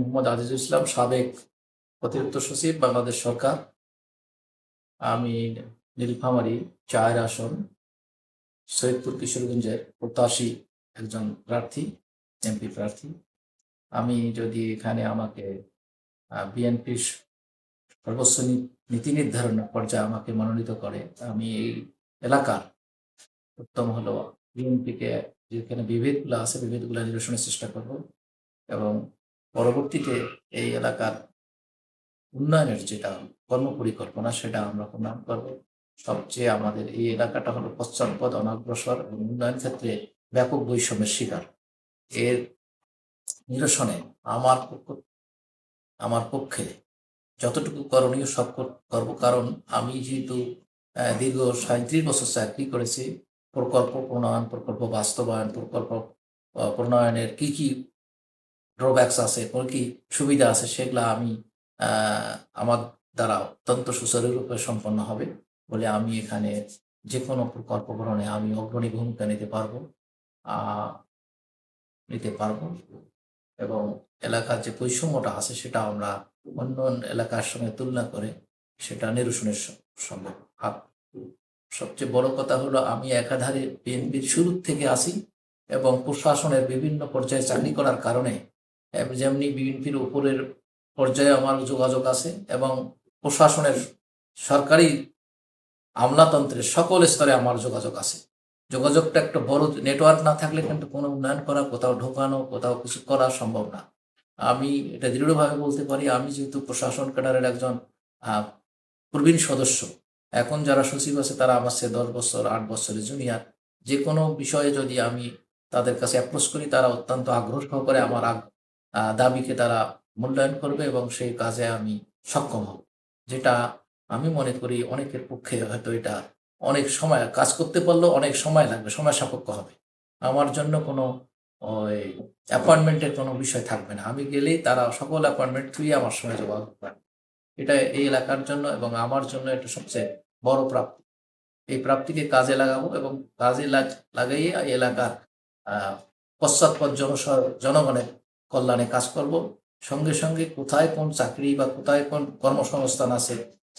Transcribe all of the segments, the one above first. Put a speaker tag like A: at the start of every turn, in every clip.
A: মোহাম্মদ আজিজুল ইসলাম, সাবেক অতিরিক্ত সচিব, বাংলাদেশ সরকার। আমি নীলফামারী চায়ের আসন, সৈয়দপুর কিশোরগঞ্জের প্রত্যাশী একজন প্রার্থী, এমপি প্রার্থী। আমি যদি এখানে আমাকে বিএনপির সর্বোচ্চ নীতি নির্ধারণ পর্যায়ে আমাকে মনোনীত করে, আমি এই এলাকার উত্তম হলো বিএনপিকে যেখানে বিভেদগুলো আছে, বিভেদগুলো নিরসনের চেষ্টা করব এবং পরবর্তীতে এই এলাকার উন্নয়নের যেটা কর্মপরিকল্পনা, সেটা আমরা প্রণয়ন করব। সবচেয়ে আমাদের এই এলাকাটা হলো পশ্চাৎপদ অনগ্রসর এবং উন্নয়ন ক্ষেত্রে ব্যাপক বৈষম্যের শিকার। এর নিরসনে আমার আমার পক্ষে যতটুকু করণীয় সব কর- করব। কারণ আমি যেহেতু দীর্ঘ সাঁত্রিশ বছর চাকরি করেছি, প্রকল্প প্রণয়ন, প্রকল্প বাস্তবায়ন, প্রকল্প প্রণয়নের কি কি ড্রব্যাকস আছে কোন কি সুবিধা আছে, সেগুলো আমি আমার দ্বারা অত্যন্ত সুচারুরূপে সম্পন্ন হবে বলে আমি এখানে যে কোনো প্রকল্প গ্রহণে আমি অগ্রণী ভূমিকা নিতে পারব নিতে পারব এবং এলাকার যে বৈষম্যটা আছে সেটা আমরা অন্য এলাকার সঙ্গে তুলনা করে সেটা নিরসনের সম্ভব। সবচেয়ে বড় কথা হলো আমি একাধারে বিএনপির শুরু থেকে আসি এবং প্রশাসনের বিভিন্ন পর্যায়ে চাকরি করার কারণে যেমনি বিএনপির উপরের পর্যায়ে আমার যোগাযোগ আছে এবং প্রশাসনের সরকারি আমলাতন্ত্রের সকল স্তরে আমার যোগাযোগ আছে। যোগাযোগটা একটা বড় নেটওয়ার্ক না থাকলে কিন্তু কোনো উন্নয়ন করা, কোথাও ঢোকানো, কোথাও কিছু করা সম্ভব না। আমি এটা দৃঢ়ভাবে বলতে পারি, আমি যেহেতু প্রশাসন ক্যাডারের একজন প্রবীণ সদস্য, এখন যারা সচিব আছে তারা আমার চেয়ে দশ বছর, আট বছরের জুনিয়র যে কোনো বিষয়ে যদি আমি তাদের কাছে অ্যাপ্রোচ করি, তারা অত্যন্ত আগ্রহ সহকারে আমার দাবিকে তারা মূল্যায়ন করবে এবং সেই কাজে আমি সক্ষম হব। যেটা আমি মনে করি অনেকের পক্ষে হয়তো এটা অনেক সময় কাজ করতে পারলেও অনেক সময় লাগবে, সময় সাপেক্ষ হবে। আমার জন্য কোনো ওই অ্যাপয়েন্টমেন্টের কোনো বিষয় থাকবে না। আমি গেলেই তারা সকল অ্যাপয়েন্টমেন্ট থ্রি আমার সঙ্গে যোগাযোগ করবে। এটা এই এলাকার জন্য এবং আমার জন্য এটা সবচেয়ে বড় প্রাপ্তি। এই প্রাপ্তিকে কাজে লাগাবো এবং কাজে লাগ- লাগাইয়ে এই এলাকার পশ্চাৎপদ জনগণের কল্যাণে কাজ করব। সঙ্গে সঙ্গে কোথায় কোন চাকরি বা কোথায় কোন কর্মসংস্থান আছে?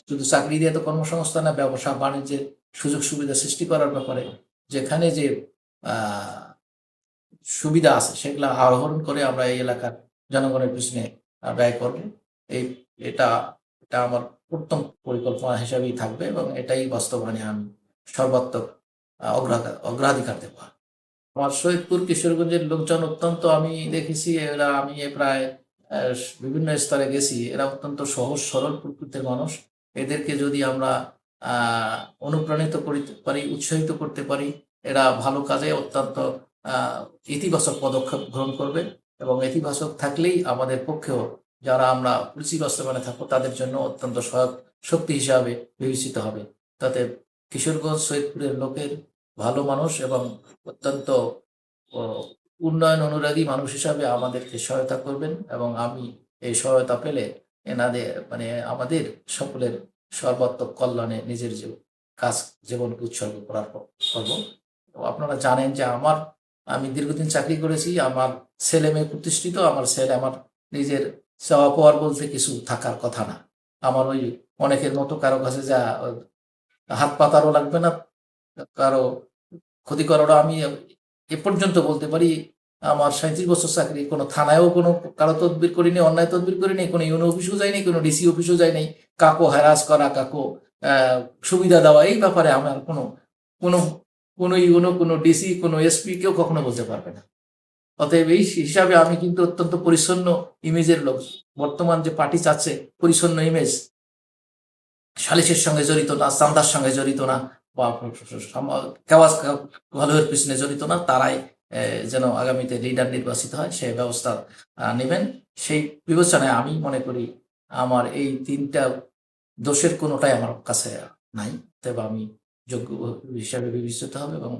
A: শুধু চাকরি দিয়ে তো কর্মসংস্থান না, ব্যবসা বাণিজ্যের সুযোগ সুবিধা সৃষ্টি করার ব্যাপারে যেখানে যে সুবিধা আছে সেগুলো আহরণ করে আমরা এই এলাকার জনগণের পিছনে ব্যয় করব। এই, এটা এটা আমার উত্তম পরিকল্পনা হিসাবেই থাকবে এবং এটাই বাস্তবায়নে আমি সর্বাত্মক অগ্রাধিকার দেব। আমার সৈয়দপুর, কিশোরগঞ্জের লোকজন অত্যন্ত, আমি দেখেছি, এরা, আমি প্রায় বিভিন্ন স্তরে গেছি। এরা অত্যন্ত সহজ, সরল প্রকৃতির মানুষ। এদেরকে যদি আমরা অনুপ্রাণিত করতে পারি, উৎসাহিত করতে পারি, এরা ভালো কাজে অত্যন্ত ইতিবাচক পদক্ষেপ গ্রহণ করবে এবং ইতিবাচক থাকলেই আমাদের পক্ষেও যারা আমরা রুচি বাস্তবায়নে থাকব, তাদের জন্য অত্যন্ত সহায়ক শক্তি হিসাবে বিবেচিত হবে। তাতে কিশোরগঞ্জ, সৈয়দপুরের লোকের ভালো মানুষ এবং অত্যন্ত উন্নয়ন অনুরাগী মানুষ হিসাবে আমাদেরকে সহায়তা করবেন এবং আমি এই সহায়তা পেলে এনাদের মানে আমাদের সকলের সর্বাত্মক কল্যাণে নিজের কাজ, জীবনকে উৎসর্গ করার করব। আপনারা জানেন যে আমার, আমি দীর্ঘদিন চাকরি করেছি, আমার ছেলে মেয়ে প্রতিষ্ঠিত, আমার ছেলে আমার নিজের চাওয়া পাওয়ার বলতে কিছু থাকার কথা না। আমার ওই অনেকের মতো কারও কাছে যা হাত পাতারও লাগবে না, কারও ক্ষতি করারও আমি এ পর্যন্ত বলতে পারি, আমার সাঁত্রিশ বছর চাকরি, কোনো থানায়ও কোনো কারও তদবির করিনি, অন্যায় তদবির করিনি, কোনো ইউনো অফিসেও যায়নি কোনো ডিসি অফিসেও যায়নি কাকো হ্যারাস করা, কাকো সুবিধা দেওয়া, এই ব্যাপারে আমার কোনো কোনো কোনো ইউনো কোনো ডিসি, কোনো এসপি কেউ কখনো বলতে পারবে না। অতএব এই হিসাবে আমি কিন্তু অত্যন্ত পরিচ্ছন্ন ইমেজের লোক। বর্তমান যে পার্টি চাচ্ছে, পরিচ্ছন্ন ইমেজ, সালিসের সঙ্গে জড়িত না চান্দার সঙ্গে জড়িত না কেওয়াজ ভালোয়ের পিছনে জড়িত না, তারাই যেন আগামীতে লিডার নির্বাচিত হয় সেই ব্যবস্থা নেবেন। সেই বিবেচনায় আমি মনে করি আমার এই তিনটা দোষের কোনোটাই আমার কাছে নাই। তবে আমি যোগ্য হিসাবে বিবেচিত হবে এবং